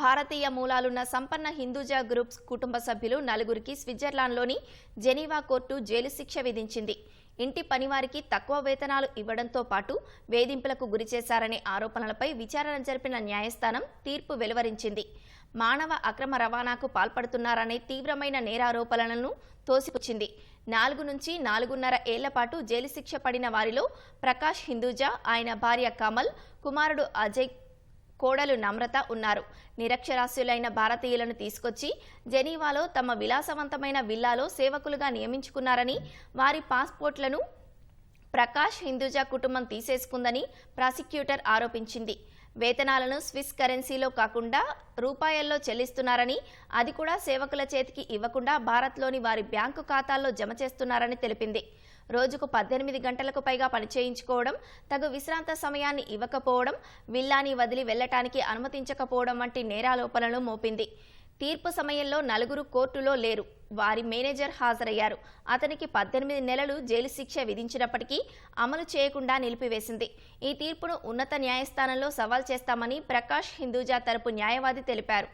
భారతీయ మూలాలున్న సంపన్న హిందూజా గ్రూప్స్ కుటుంబ సభ్యులు నలుగురికి స్విట్జర్లాండ్లోని జెనీవా కోర్టు జైలు శిక్ష విధించింది. ఇంటి పనివారికి తక్కువ వేతనాలు ఇవ్వడంతో పాటు వేధింపులకు గురిచేశారనే ఆరోపణలపై విచారణ జరిపిన న్యాయస్థానం తీర్పు వెలువరించింది. మానవ అక్రమ రవాణాకు పాల్పడుతున్నారనే తీవ్రమైన నేరారోపణలను తోసిపుచ్చింది. నాలుగు నుంచి నాలుగున్నర ఏళ్ళ పాటు జైలు శిక్ష పడిన వారిలో ప్రకాష్ హిందూజా ఆయన భార్య కమల్ కుమారుడు అజయ్ కోడలు నమ్రత ఉన్నారు. నిరక్షరాస్యులైన భారతీయులను తీసుకొచ్చి జెనీవాలో తమ విలాసవంతమైన విల్లాలో సేవకులుగా నియమించుకున్నారని వారి పాస్పోర్ట్లను ప్రకాష్ హిందూజా కుటుంబం తీసేసుకుందని ప్రాసిక్యూటర్ ఆరోపించింది. వేతనాలను స్విస్ కరెన్సీలో కాకుండా రూపాయల్లో చెల్లిస్తున్నారని అది కూడా సేవకుల చేతికి ఇవ్వకుండా భారత్లోని వారి బ్యాంకు ఖాతాల్లో జమ చేస్తున్నారని తెలిపింది. రోజుకు పద్దెనిమిది గంటలకు పైగా పనిచేయించుకోవడం తగు విశ్రాంత సమయాన్ని ఇవ్వకపోవడం విల్లాని వదిలి వెళ్ళటానికి అనుమతించకపోవడం వంటి నేరాలోపనలు మోపింది. తీర్పు సమయంలో నలుగురు కోర్టులో లేరు. వారి మేనేజర్ హాజరయ్యారు. అతనికి పద్దెనిమిది నెలలు జైలు శిక్ష విధించినప్పటికీ అమలు చేయకుండా నిలిపివేసింది. ఈ తీర్పును ఉన్నత న్యాయస్థానంలో సవాల్ చేస్తామని ప్రకాష్ హిందూజా తరపు న్యాయవాది తెలిపారు.